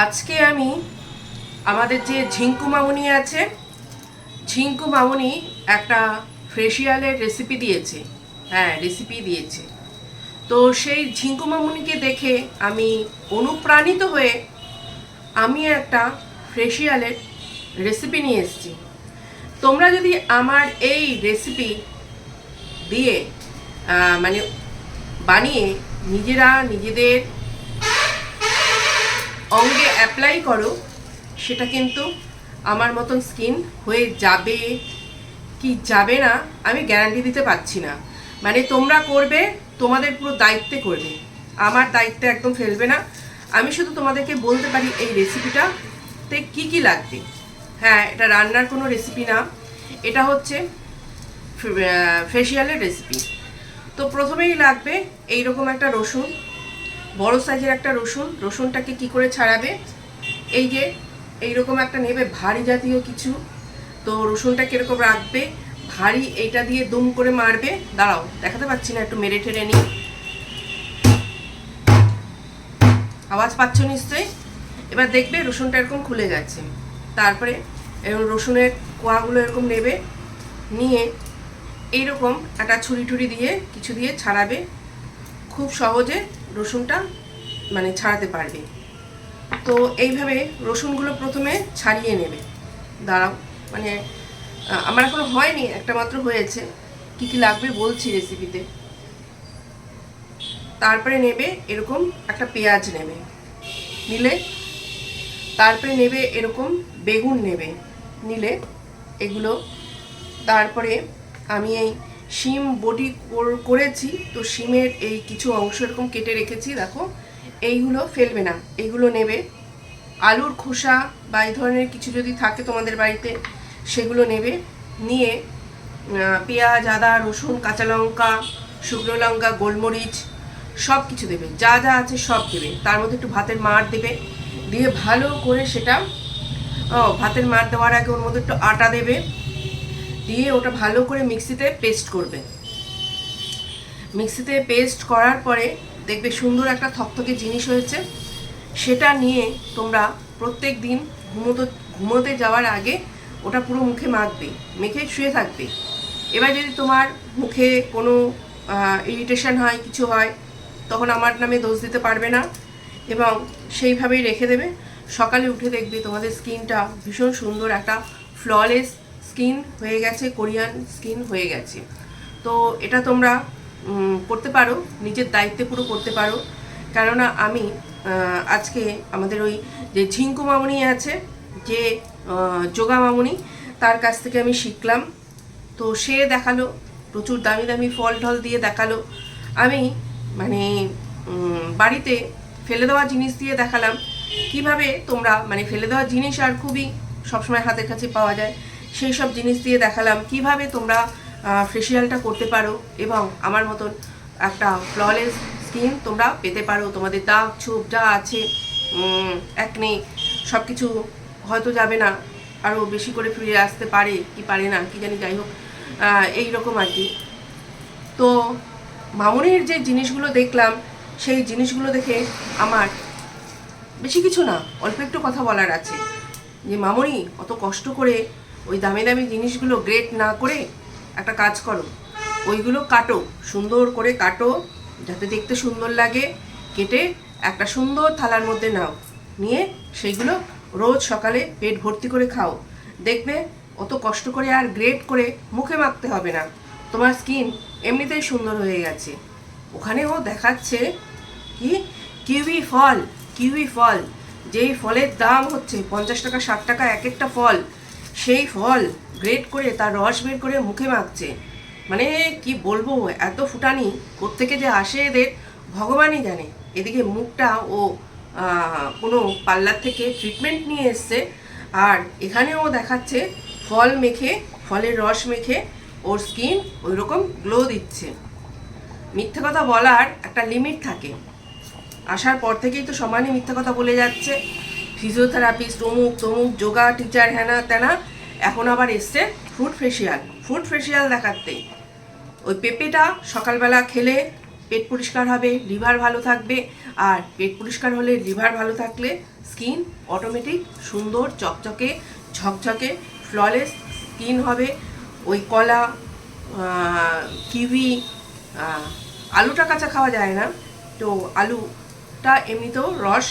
আজকে আমি আমাদের যে ঝিঙ্কু মামুনি আছে, ঝিঙ্কু মামুনি একটা ফেসিয়ালের রেসিপি দিয়েছে। হ্যাঁ রেসিপি দিয়েছে। তো সেই ঝিঙ্কু মামুনিকে দেখে আমি অনুপ্রাণিত হয়ে আমি একটা ফেসিয়ালের রেসিপি নিয়ে এসেছি। তোমরা যদি আমার এই রেসিপি দিয়ে মানে বানিয়ে নিজেরা নিজেদের অঙ্গে অ্যাপ্লাই করো, সেটা কিন্তু আমার মতন স্কিন হয়ে যাবে কি যাবে না আমি গ্যারান্টি দিতে পারছি না। মানে তোমরা করবে, তোমাদের পুরো দায়িত্বে করবে। আমার দায়িত্বে একদম ফেলবে না। আমি শুধু তোমাদেরকে বলতে পারি এই রেসিপিটাতে কি কি লাগবে। হ্যাঁ এটা রান্নার কোনো রেসিপি না। এটা হচ্ছে ফেসিয়ালের রেসিপি তো প্রথমেই লাগবে এইরকম একটা রসুন বড় সাইজের একটা রসুন, রসুনটাকে কি করে ছাড়াবে? এই যে, এইরকম একটা নেবে, ভারী জাতীয় কিছু। তো রসুনটা কীরকম রাখবে? ভারী এইটা দিয়ে দুম করে মারবে। দাঁড়াও, দেখাতে পাচ্ছি না, একটু মেরে ঠেরে নিই। আওয়াজ পাচ্ছ নিশ্চয়ই? এবার দেখবে রসুনটা এরকম খুলে গেছে। তারপরে এরকম রসুনের কোয়াগুলো এরকম নেবে, নিয়ে এইরকম একটা ছুরি টুরি দিয়ে কিছু দিয়ে ছাড়াবে। খুব সহজে রসুনটা মানে ছাড়াতে পারবে। তো এইভাবে রসুনগুলো প্রথমে ছাড়িয়ে নেবে। দাঁড়াও মানে আমার এখনও হয়নি, একটা মাত্র হয়েছে। কি কি লাগবে বলছি রেসিপিতে তারপরে নেবে এরকম একটা পেঁয়াজ নেবে। নিলে তারপরে নেবে এরকম বেগুন নেবে। নিলে এগুলো, তারপরে আমি এই শিম কর- করেছি, তো শিমের এই কিছু অংশ এরকম কেটে রেখেছি, দেখো। এইগুলো ফেলবে না, এইগুলো নেবে। আলুর খোসা বা এই ধরনের কিছু যদি থাকে তোমাদের বাড়িতে, সেগুলো নেবে। নিয়ে পেঁয়াজ, আদা, রসুন, কাঁচা লঙ্কা, শুকনো লঙ্কা, গোলমরিচ সব কিছু দেবে। যা যা আছে সব দেবে। তার মধ্যে একটু ভাতের মার দেবে। দিয়ে ভালো করে সেটা, ও, ভাতের মার দেওয়ার আগে ওর মধ্যে একটু আটা দেবে। দিয়ে ওটা ভালো করে মিক্সিতে পেস্ট করবে। মিক্সিতে পেস্ট করার পরে দেখবে সুন্দর একটা থকথকে জিনিস হয়েছে। সেটা নিয়ে তোমরা প্রত্যেক দিন ঘুমোতে ঘুমোতে যাওয়ার আগে ওটা পুরো মুখে মাখবে, মেখে শুয়ে থাকবে। এবার যদি তোমার মুখে কোনো ইরিটেশন হয়, কিছু হয়, তখন আমার নামে দোষ দিতে পারবে না এবং সেইভাবেই রেখে দেবে। সকালে উঠে দেখবে তোমাদের স্কিনটা ভীষণ সুন্দর একটা ফ্ললেস স্কিন হয়ে গেছে কোরিয়ান স্কিন হয়ে গেছে। তো এটা তোমরা করতে পারো, নিজের দায়িত্বে পুরো করতে পারো। কেননা আমি আজকে আমাদের ওই যে ঝিঙ্কু মামুনি আছে, যে যোগা মামুনি, তার কাছ থেকে আমি শিখলাম। তো সে দেখাল, প্রচুর দামি দামি ফল টল দিয়ে দেখাল। আমি মানে বাড়িতে ফেলে দেওয়া জিনিস দিয়ে দেখালাম। কীভাবে তোমরা মানে ফেলে দেওয়া জিনিস আর খুবই সবসময় হাতের কাছে পাওয়া যায় সেই সব জিনিস দিয়ে দেখালাম। কীভাবে তোমরা ফেসিয়ালটা করতে পারো এবং আমার মতন একটা ফ্ললেস স্কিন তোমরা পেতে পারো। তোমাদের দাগ, ছোপ যা আছে একনে সব কিছু হয়তো যাবে না। আরও বেশি করে ফিরে আসতে পারে কি পারে না, কি জানি, যাই হোক এই রকম আর কি। তো মামুনির যে জিনিসগুলো দেখলাম, সেই জিনিসগুলো দেখে আমার বেশি কিছু না, অল্প একটু কথা বলার আছে। যে মামনি, অত কষ্ট করে ওই দামি দামি জিনিসগুলো গ্রেট না করে একটা কাজ করো। ওইগুলো কাটো, সুন্দর করে কাটো, যাতে দেখতে সুন্দর লাগে, কেটে একটা সুন্দর থালার মধ্যে নাও। নিয়ে সেইগুলো রোজ সকালে পেট ভর্তি করে খাও। দেখবে অত কষ্ট করে আর গ্রেট করে মুখে মাখতে হবে না। তোমার স্কিন এমনিতেই সুন্দর হয়ে গেছে। ওখানেও দেখাচ্ছে কি? কিউই ফল কিউই ফল। যেই ফলের দাম হচ্ছে পঞ্চাশ টাকা, ষাট টাকা, এক একটা ফল। সেই ফল গ্রেট করে তার রস বের করে মুখে মাখছে। মানে কি বলব, এত ফুটানি কোত্থেকে যে আসে এদের, ভগবানই জানে। এদিকে মুখটা ও কোনো পার্লার থেকে ট্রিটমেন্ট নিয়ে এসছে। আর এখানেও দেখাচ্ছে, ফল মেখে, ফলের রস মেখে ওর স্কিন ওই রকম গ্লো দিচ্ছে। মিথ্যে কথা বলার একটা লিমিট থাকে। আসার পর থেকেই তো সমানে মিথ্যা কথা বলে যাচ্ছে। ফিজিওথেরাপিস্ট অমুক, তমুক যোগা টিচার হ্যানা ত্যানা, এখন আবার এসছে ফ্রুট ফেসিয়াল ফ্রুট ফেসিয়াল দেখাতে। ওই পেঁপেটা সকালবেলা খেলে পেট পরিষ্কার হবে লিভার ভালো থাকবে, আর পেট পরিষ্কার হলে লিভার ভালো থাকলে স্কিন অটোমেটিক সুন্দর, চকচকে, ঝকঝকে ফ্ললেস স্কিন হবে। ওই কলা কিউই আলুটা কাঁচা খাওয়া যায় না, তো আলুটা এমনিতেও রস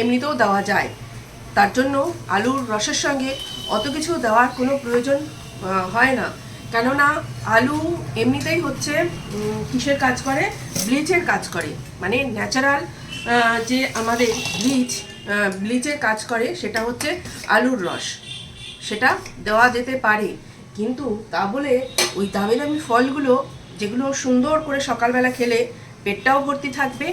এমনিতেও দেওয়া যায়। তার জন্য আলুর রসের সঙ্গে অত কিছু দেওয়ার কোনো প্রয়োজন হয় না। কেননা আলু এমনিতেই হচ্ছে কিসের কাজ করে? ব্লিচের কাজ করে। মানে ন্যাচারাল যে আমাদের ব্লিচ ব্লিচের কাজ করে, সেটা হচ্ছে আলুর রস। সেটা দেওয়া যেতে পারে। কিন্তু তা বলে ওই দামি দামি ফলগুলো, যেগুলো সুন্দর করে সকালবেলা খেলে পেটটাও ভর্তি থাকবে,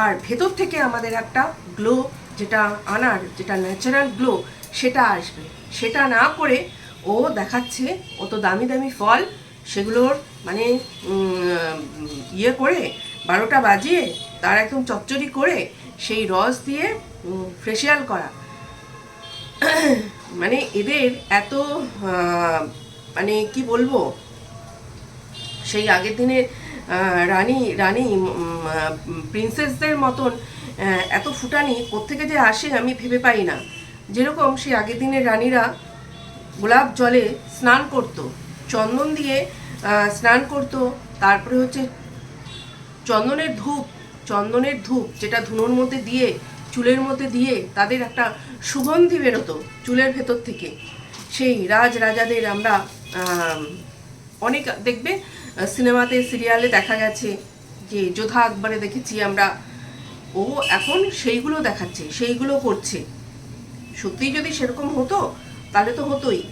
আর ভেতর থেকে আমাদের একটা গ্লো যেটা আনার, যেটা ন্যাচারাল গ্লো সেটা আসবে। সেটা না করে ও দেখাচ্ছে অত দামি দামি ফল, সেগুলোর মানে ইয়ে করে, বারোটা বাজিয়ে তার একদম চচ্চড়ি করে সেই রস দিয়ে ফেসিয়াল করা। মানে এদের এত মানে কি বলব, সেই আগের দিনের রানী রানী প্রিন্সেসদের মতন এত ফুটানি কোত্থেকে যে আসে আমি ভেবে পাই না। যেরকম সেই আগের দিনের রানীরা গোলাপ জলে স্নান করত, চন্দন দিয়ে স্নান করত, তারপরে হচ্ছে চন্দনের ধূপ চন্দনের ধূপ যেটা ধুনোর মধ্যে দিয়ে, চুলের মধ্যে দিয়ে তাদের একটা সুগন্ধি বেরোতো চুলের ভেতর থেকে। সেই রাজ রাজাদের আমরা অনেক দেখবে সিনেমাতে, সিরিয়ালে দেখা গেছে যে যোধা আকবরে দেখেছি আমরা ও এখন সেইগুলো দেখাচ্ছে, সেইগুলো করছে। সত্যিই যদি সেরকম হতো, তাহলে তো হতোই।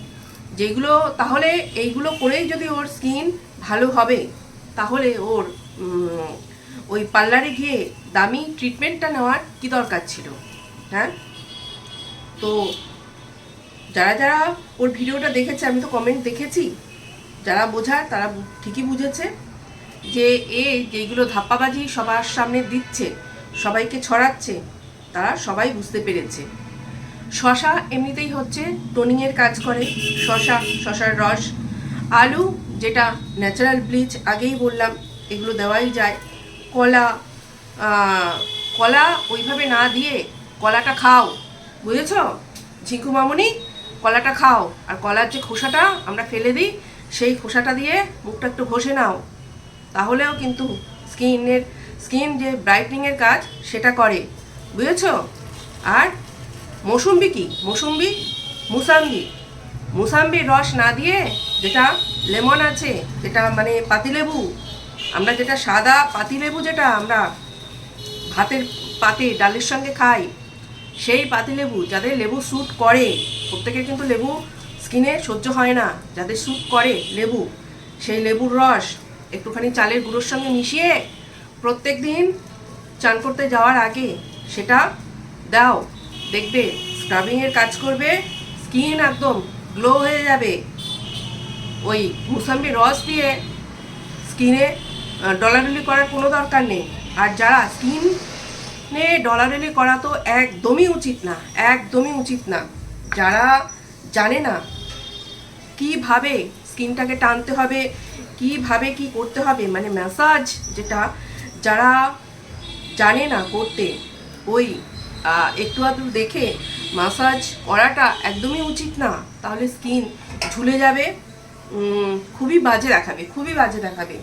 যেগুলো, তাহলে এইগুলো করেই যদি ওর স্কিন ভালো হবে, তাহলে ওর ওই পার্লারে গিয়ে দামি ট্রিটমেন্টটা নেওয়ার কি দরকার ছিল হ্যাঁ? তো যারা যারা ওর ভিডিওটা দেখেছে, আমি তো কমেন্ট দেখেছি, যারা বোঝার তারা ঠিকই বুঝেছে যে এ যেইগুলো ধাপ্পাবাজি সবার সামনে দিচ্ছে সবাইকে ছড়াচ্ছে, তারা সবাই বুঝতে পেরেছে। শশা এমনিতেই হচ্ছে টোনিংয়ের কাজ করে, শশা, শশার রস। আলু, যেটা ন্যাচারাল ব্লিচ আগেই বললাম, এগুলো দেওয়াই যায়। কলা কলা ওইভাবে না দিয়ে কলাটা খাও, বুঝেছ? ঝিঙ্কু মামুনি, কলাটা খাও। আর কলার যে খোসাটা আমরা ফেলে দিই, সেই খোসাটা দিয়ে মুখটা একটু ঘষে নাও। তাহলেও কিন্তু স্কিনের স্কিন যে ব্রাইটনিংয়ের কাজ, সেটা করে। বুঝেছ? আর মৌসুম্বি কি? মৌসুম্বি মুসাম্বি। মুসাম্বির রস না দিয়ে যেটা লেমন আছে, যেটা মানে পাতিলেবু, আমরা যেটা সাদা পাতিলেবু যেটা আমরা ভাতের পাতে ডালের সঙ্গে খাই, সেই পাতিলেবু যাদের লেবু স্যুট করে, প্রত্যেকের কিন্তু লেবু স্কিনে সহ্য হয় না, যাদের স্যুট করে লেবু, সেই লেবুর রস একটুখানি চালের গুঁড়োর সঙ্গে মিশিয়ে প্রত্যেক দিন চান করতে যাওয়ার আগে সেটা দাও, দেখবে স্ক্রাবিংয়ের কাজ করবে স্কিন একদম গ্লো হয়ে যাবে। ওই মুসাম্বি রস দিয়ে স্কিনে ডলাডলি করার কোনো দরকার নেই। আর যারা স্কিনে ডলাডলি করা তো একদমই উচিত না, একদমই উচিত না। যারা জানে না কীভাবে স্কিনটাকে টানতে হবে, কীভাবে কি করতে হবে মানে ম্যাসাজ যেটা যারা জানে না করতে, ওই একটু আধটু দেখে মাসাজ করাটা একদমই উচিত না, তাহলে স্কিন ঝুলে যাবে খুবই বাজে দেখাবে, খুবই বাজে দেখাবে।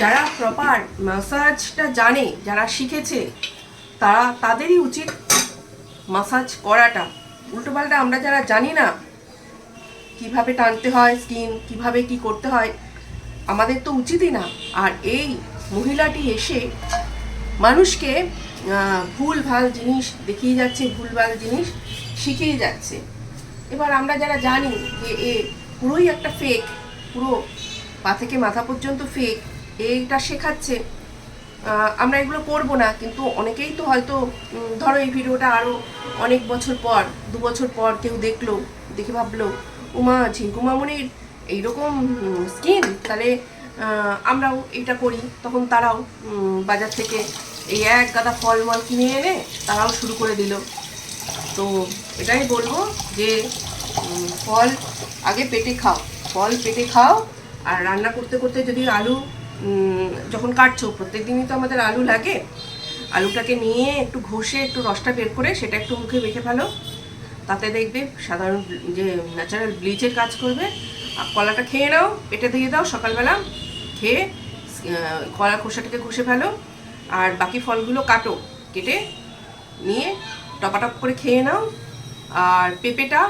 যারা প্রপার মাসাজটা জানে, যারা শিখেছে, তারা, তাদেরই উচিত মাসাজ করাটা। উল্টোপাল্টা আমরা যারা জানি না, কীভাবে টানতে হয় স্কিন কীভাবে কি করতে হয়, আমাদের তো উচিতই না। আর এই মহিলাটি এসে মানুষকে ভুল ভালো জিনিস দেখিয়ে যাচ্ছে ভুল ভালো জিনিস শিখিয়ে যাচ্ছে। এবার আমরা যারা জানি যে এ পুরোই একটা ফেক পুরো পা থেকে মাথা পর্যন্ত ফেক এইটা শেখাচ্ছে আমরা এগুলো করব না। কিন্তু অনেকেই তো হয়তো ধরো এই ভিডিওটা আরও অনেক বছর পর, দু বছর পর কেউ দেখল, দেখে ভাবলো, উমা ঝিঙ্কু মামনির এইরকম স্কিন তাহলে আমরাও এটা করি। তখন তারাও বাজার থেকে এই এক গাদা ফল মল কিনে এনে তারাও শুরু করে দিল। তো এটাই বলব যে ফল আগে পেটে খাও। ফল পেটে খাও আর রান্না করতে করতে যদি আলু যখন কাটছো প্রত্যেক দিনই তো আমাদের আলু লাগে। আলুটাকে নিয়ে একটু ঘষে, একটু রসটা বের করে সেটা একটু মুখে মেখে ফেলো। তাতে দেখবে সাধারণ যে ন্যাচারাল ব্লিচের কাজ করবে। আর কলাটা খেয়ে নাও, পেটে দিয়ে দাও, সকালবেলা খেয়ে কলা খোসাটাকে ঘষে ফেলো, আর বাকি ফলগুলো কাটো, কেটে নিয়ে টপাটপ করে খেয়ে নাও। আর পেঁপেটা,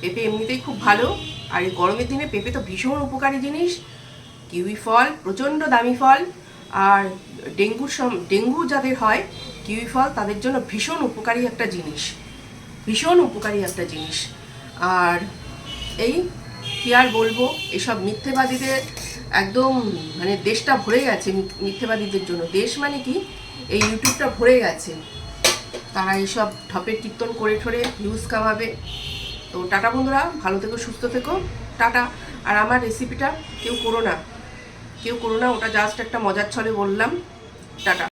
পেঁপে এমনিতেই খুব ভালো, আর এই গরমের দিনে পেঁপে তো ভীষণ উপকারী জিনিস। কিউই ফল, প্রচণ্ড দামি ফল, আর ডেঙ্গুর সম, ডেঙ্গু যাদের হয়, কিউই ফল তাদের জন্য ভীষণ উপকারী একটা জিনিস। ভীষণ উপকারী একটা জিনিস। আর এই, কি আর বলব, এসব মিথ্যেবাদীদের একদম মানে দেশটা ভরে গেছে মিথ্যেবাদীদের জন্য। দেশ মানে কি? এই ইউটিউবটা ভরে গেছে। তারা এইসব ঠপের কীর্তন করে ঠরে ভিউজ কামাবে। তো টাটা বন্ধুরা, ভালো থেকো, সুস্থ থেকো। টাটা। আর আমার রেসিপিটা কেউ করো না। কেউ করো না, ওটা জাস্ট একটা মজার ছলে বললাম। টাটা।